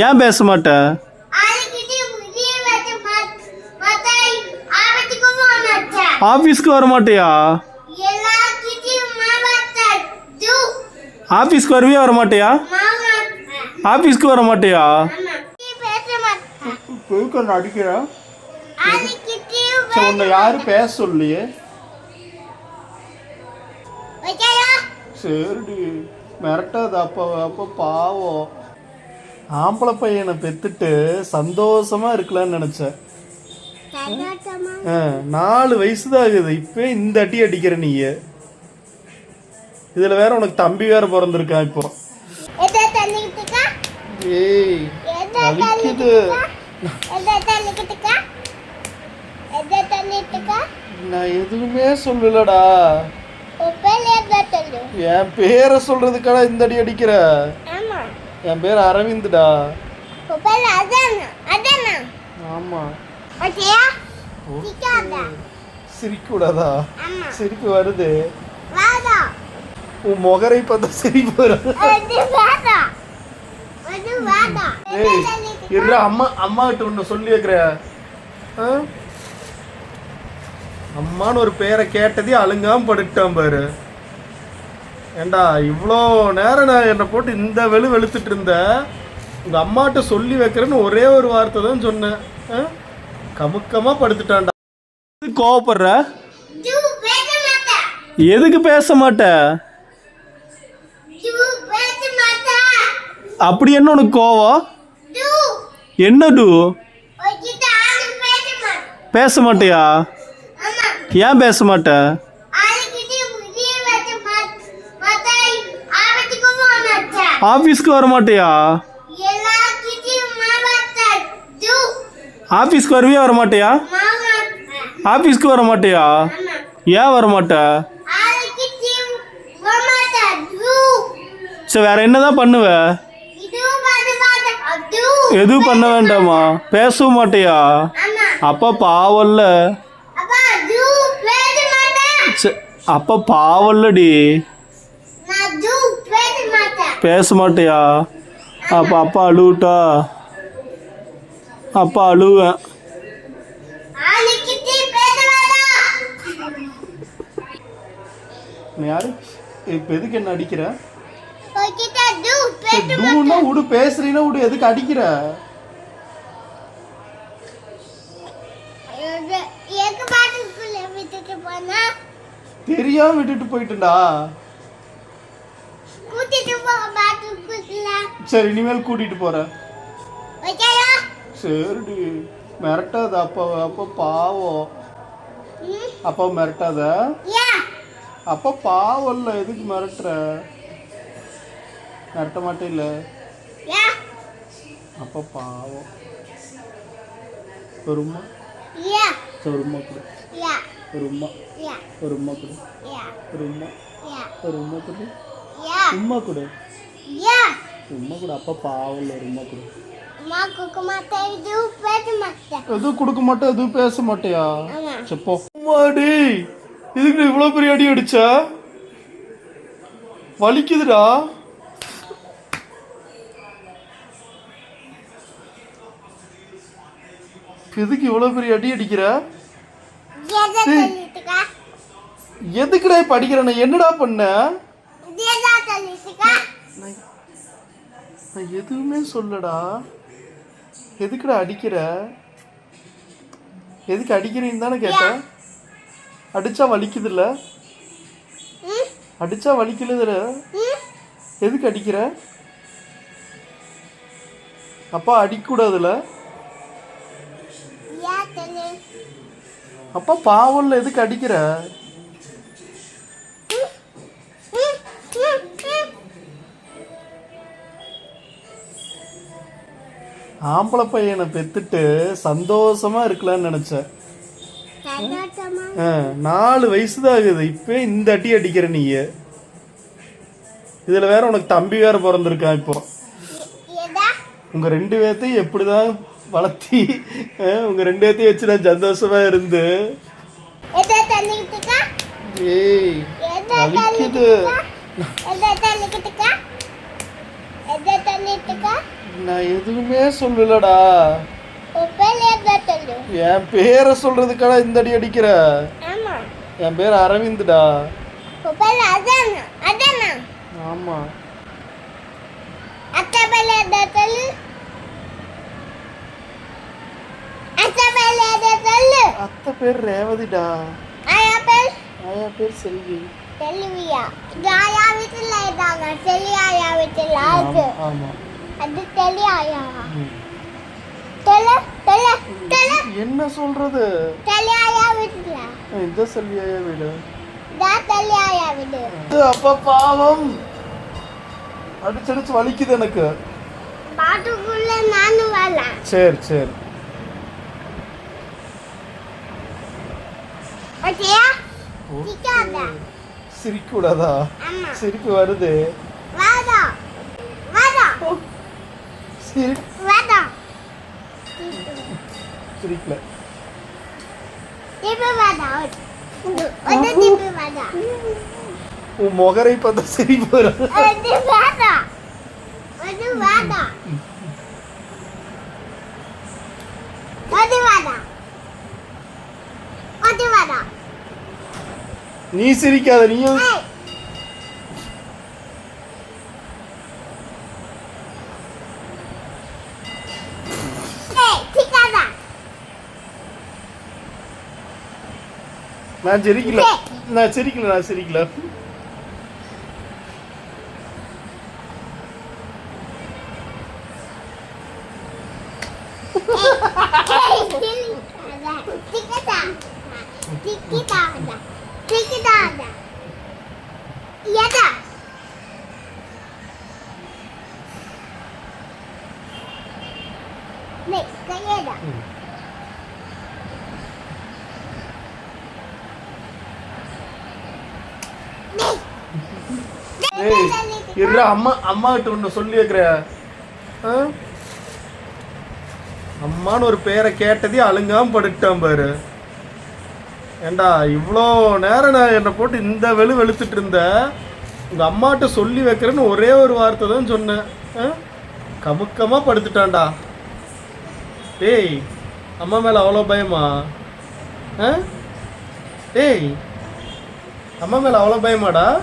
ஏன் பேச மாட்ட? ஆஃபீஸ்க்கு வர மாட்டியா? ஆஃபீஸ்க்கு வரவே வர மாட்டியா? ஆஃபீஸ்க்கு வர மாட்டியா? போய்க்கு அடிக்கிறா? சரி உன்னை யாரும் பேச சொல்லியே? சரிடி. மிரட்டாது அப்போ அப்போ பாவம். ஆம்பளை பையனை பெத்துட்டு சந்தோஷமா இருக்கலாம்னு நினைச்சேன். நாலு வயசு தான் ஆகுது. இப்போ இந்த அடி அடிக்கிற நீ இதுல வேற உனக்கு தம்பி வேற பிறந்திருக்கான் இப்போ. ஏய் வலிக்குது. நான் எதுவுமே சொல்லலடா. என் பேரை சொல்றதுக்காடா இந்த அடி அடிக்கிற? என் பேர் அரவிந்துடா. ஆமா. சிரிக்க கூடாதா சிரிப்பு வருது. உன் முகரை பார்த்தா சிரிப்பு வருது ஏய் அம்மா அம்மா கிட்ட ஒன்று சொல்லி வைக்கிற? அம்மான்னு ஒரு பேரை கேட்டதே அழுங்காம படுக்கிட்டான் பாரு. ஏண்டா இவ்வளோ நேரம் நான் என்னை போட்டு இந்த வெளு வெளுத்துட்டு இருந்த? உங்க அம்மாட்ட சொல்லி வைக்கிறேன்னு ஒரே ஒரு வார்த்தை தான் சொன்னேன். ஆ? கமுக்கமா படுத்துட்டான்டா. கோவப்படுற? எதுக்கு பேச மாட்ட? அப்படி என்ன உனக்கு கோவம்? என்ன டூ? பேச மாட்டியா? ஏன் பேச மாட்ட? ஆஃபீஸ்க்கு வர மாட்டியா ஆஃபீஸ்க்கு வரவே வர மாட்டியா ஆஃபீஸ்க்கு வர மாட்டியா ஏன் வர மாட்ட சரி வேற என்னதான் பண்ணுவ? எதுவும் பண்ண வேண்டாமா? பேசவும் மாட்டியா? அப்பா பாவல்ல. சே- அப்பா பாவல்லடி. பேச மாட்டியா அப்ப அப்பா அழுவிட்டா? அப்பா அழுவேன். யாரு? இப்ப எதுக்கு என்ன அடிக்கிற? டூன்னா விடு பேசுறீன்னா விடு எதுக்கு அடிக்கிற? தெரியாம விட்டுட்டு போயிட்டுடா சரி இனிமேல் கூட்டிட்டு போறேன் சரிடி. மிரட்டாத அப்பா அப்பா பாவம். அப்பா மிரட்டாத? அப்பா பாவம்ல எதுக்கு மிரட்டுற? மிரட்ட மாட்டேல்ல. யா. அப்பா பாவம். ஒரு உம்மா கொடு. ஒரு உம்மா யா. ஒரு கொடு. யா. ஒரு கொடு. யா உம்மா கொடு. யா உம்மா கொடு. அப்பா பாவம்ல ஒரு உம்மா கொடு. எதுவும் கொடுக்க மாட்டேன் எதுவும் பேச மாட்டியா? செப்போ அம்மாடி இதுக்கு நீ இவ்வளோ பெரிய அடி அடிச்ச? வலிக்குதுடா. எதுக்கு இவ்வளோ பெரிய அடி அடிக்கிற? எதுக்குடா நான் என்னடா பண்ண நான் நான் எதுவுமே சொல்லடா. எதுக்குடா அடிக்கிற? எதுக்கு அடிக்கிறீன்னு தானே கேட்டேன் அடிச்சா வலிக்குதுல்ல? ம். அடிச்சா வலிக்கலதுல ம். எதுக்கு அடிக்கிற? அப்பா அடிக்கூடாதுல அப்பா பாவம்ல எதுக்கு அடிக்கிற? ஆம்பளை பையனை பெத்துட்டு சந்தோஷமா இருக்கலாம்னு நினைச்சேன். நாலு வயசு தான் ஆகுது. இப்போ இந்த அடி அடிக்கிற நீ இதுல வேற உனக்கு தம்பி வேற பிறந்திருக்கான் இப்போ. உங்க ரெண்டு பேர்த்தையும் எப்படிதான் வளர்த்தி உங்க ரெண்டு பேர்த்தையும் வச்சு நான் சந்தோஷமா இருந்து. ஏய் வலிக்குது. நான் எதுவுமே சொல்லலடா. என் பேரை சொல்றதுக்கான இந்த அடி அடிக்கிற. என் பேர் அரவிந்த்டா. ஆமா. அத்தை பேர் ரேவதிடா. ஆயா பேர்? ஆயா பேர் செல்வி. செல்வியா? ஆயா வீட்டுல இருந்தாங்க செல்வி ஆயா வீட்டுல ஆமா. அது ம். தொலை தொலை தொலை என்ன சொல்றது? ஆயா வீட்டுல? இந்த செல்வி ஆயா வீடு? செல்வி ஆயா வீடு? அப்பா பாவம். அடிச்சடிச்சு வலிக்குது எனக்கு. பாட்டுக்குள்ள நானும் வரலாம் சரி சரி. ஓகேயா? சிக்காத சிரிக்க கூடாதா ஆமா. சிரிப்பு வருது வாடா வாடா சிரி வாடா சிரிக்கல இப்ப வாடா வந்து திருப்பி வாடா உன் முகரை பார்த்தா சிரிப்பு வரும் வந்து வாடா வந்து வாடா வந்து வாடா வந்து வாடா நீ சிரிக்காத நீயும் ஏய் ஏய் சிக்காத நான் சிரிக்கல. நான் சிரிக்கல நான் சிரிக்கல. ஏய் இரு அம்மா அம்மா கிட்ட ஒன்று சொல்லி வைக்கிற. ஆ? அம்மான்னு ஒரு பேரை கேட்டதே அழுங்காம படுட்டான் பாரு. ஏண்டா இவ்வளோ நேரம் நான் என்னை போட்டு இந்த வெளு வெளுத்துட்டு இருந்த? உங்கள் அம்மாட்ட சொல்லி வைக்கிறேன்னு ஒரே ஒரு வார்த்தை தான் சொன்னேன். ஆ? படுத்துட்டான்டா. டேய் அம்மா மேலே அவ்வளோ பயமா? ஆ? டேய் அம்மா மேலே அவ்வளோ பயமாடா?